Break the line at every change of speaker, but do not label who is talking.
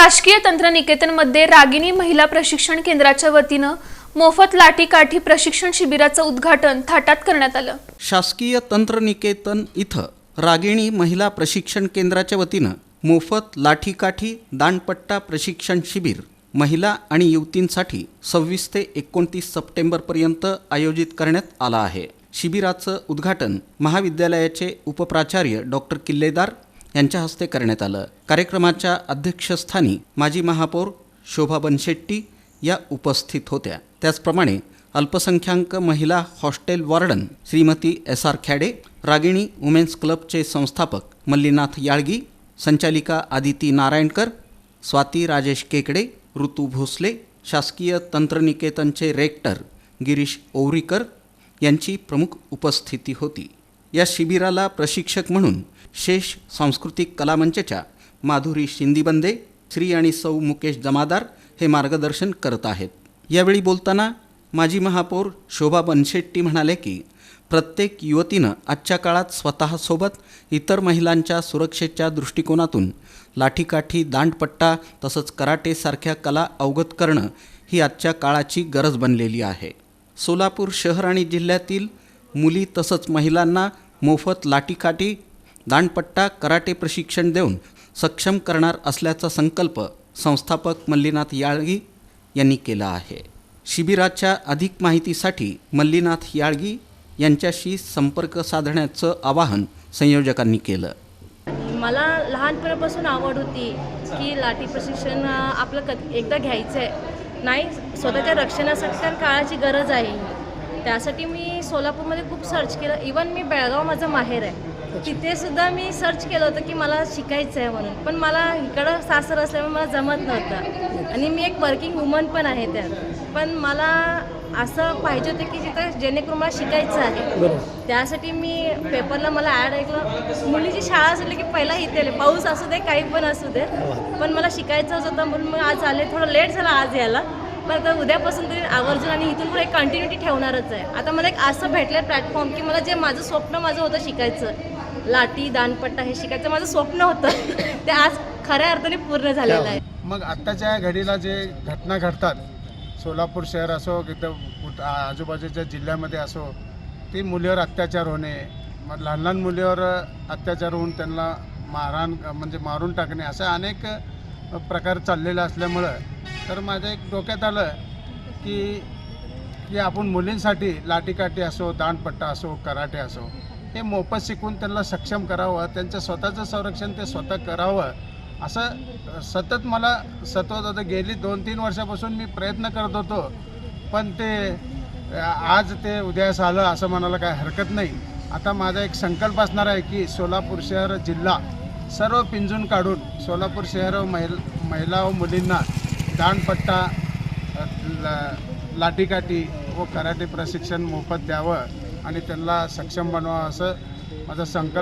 शासकीय तंत्रनिकेतनमध्ये रागिनी महिला प्रशिक्षण केंद्राच्या वतीनं मोफत लाठीकाठी प्रशिक्षण शिबिराचं उद्घाटन थाटात करण्यात आलं.
शासकीय तंत्रनिकेतन इथं रागिणी महिला प्रशिक्षण केंद्राच्या वतीनं मोफत लाठीकाठी दांडपट्टा प्रशिक्षण शिबिर महिला आणि युवतींसाठी सव्वीस ते एकोणतीस सप्टेंबरपर्यंत आयोजित करण्यात आलं आहे. शिबिराचं उद्घाटन महाविद्यालयाचे उपप्राचार्य डॉक्टर किल्लेदार यांच्या हस्ते करण्यात आलं. कार्यक्रमाच्या अध्यक्षस्थानी माजी महापौर शोभा बनशेट्टी या उपस्थित होत्या. त्याचप्रमाणे अल्पसंख्याक महिला hostel warden Shrimati S R Khade Ragini women's क्लबचे संस्थापक मल्लीनाथ याळगी संचालिका आदिती नारायणकर स्वाती राजेश केकडे ऋतू भोसले शासकीय तंत्रनिकेतनचे रेक्टर गिरीश ओवरीकर यांची प्रमुख उपस्थिती होती. या शिबिराला प्रशिक्षक म्हणून शेष सांस्कृतिक कलामंचच्या माधुरी शिंदीबंदे श्री आणि सौ मुकेश जमादार हे मार्गदर्शन करत आहेत. यावेळी बोलताना माजी महापौर शोभा बनशेट्टी म्हणाले की प्रत्येक युवतीनं आजच्या काळात स्वतःसोबत इतर महिलांच्या सुरक्षेच्या दृष्टिकोनातून लाठीकाठी दांडपट्टा तसंच कराटेसारख्या कला अवगत करणं ही आजच्या काळाची गरज बनलेली आहे. सोलापूर शहर आणि जिल्ह्यातील मुली तसंच महिलांना मोफत लाठीकाठी दांडपट्टा कराटे प्रशिक्षण देऊन सक्षम करणार असल्याचा संकल्प संस्थापक मल्लीनाथ याळगी यांनी केला आहे. शिबिराच्या अधिक माहितीसाठी मल्लीनाथ याळगी यांच्याशी संपर्क साधण्याचं आवाहन संयोजकांनी केलं.
मला लहानपणापासून आवड होती की लाठी प्रशिक्षण आपलं क एकदा घ्यायचं आहे नाही स्वतःच्या रक्षणासाठी तर काळाची गरज आहे. त्यासाठी मी सोलापूरमध्ये खूप सर्च केलं. इवन मी बेळगाव माझं माहेर आहे. तिथे सुद्धा मी सर्च केलं होतं की मला शिकायचं आहे म्हणून. पण मला इकडं सासर असल्यामुळे मला जमत नव्हतं. आणि मी एक वर्किंग वुमन पण आहे त्यात. पण मला असं पाहिजे होतं की जिथं जेणेकरून मला शिकायचं आहे. त्यासाठी मी पेपरला मला ॲड ऐकलं. मुलीची शाळा असली की पहिला इथे आले. पाऊस असू दे काही पण असू दे. पण मला शिकायचंच होतं म्हणून मग आज आले. थोडं लेट झाला आज यायला. पण आता उद्यापासून तरी आवर्जून आणि इथून पुढे कंटिन्युटी ठेवणारच आहे. आता मला एक असं भेटलं प्लॅटफॉर्म की मला जे माझं स्वप्न माझं होतं शिकायचं लाटी दानपट्टा हे शिकायचं माझं स्वप्न होतं ते आज खऱ्या अर्थाने पूर्ण झालेलं आहे.
मग आत्ताच्या घडीला जे घटना घडतात सोलापूर शहर असो की तर कुठ- आजूबाजूच्या जिल्ह्यामध्ये असो ती मुलीवर अत्याचार होणे मग लहान लहान मुलीवर अत्याचार होऊन त्यांना मारहाण म्हणजे मारून टाकणे असे अनेक प्रकार चाललेले असल्यामुळं तर माझ्या एक डोक्यात आलं की की आपण मुलींसाठी लाठीकाठी असो दांडपट्टा असो कराटे असो हे मोफत शिकून त्यांना सक्षम करावं त्यांचं स्वतःचं संरक्षण ते स्वतः करावं असं सतत मला सतत होतं. गेली दोन तीन वर्षापासून मी प्रयत्न करत होतो पण ते आज ते उद्यास आलं असं म्हणायला काय हरकत नाही. आता माझा एक संकल्प असणार आहे की सोलापूर शहर जिल्हा सर्व पिंजून काढून सोलापूर शहर महिला महिला व मुलींना दांडपट्टा लाठीकाठी व कराटे प्रशिक्षण मोफत द्यावं आणि त्यांना सक्षम बनवावं असं माझा संकल्प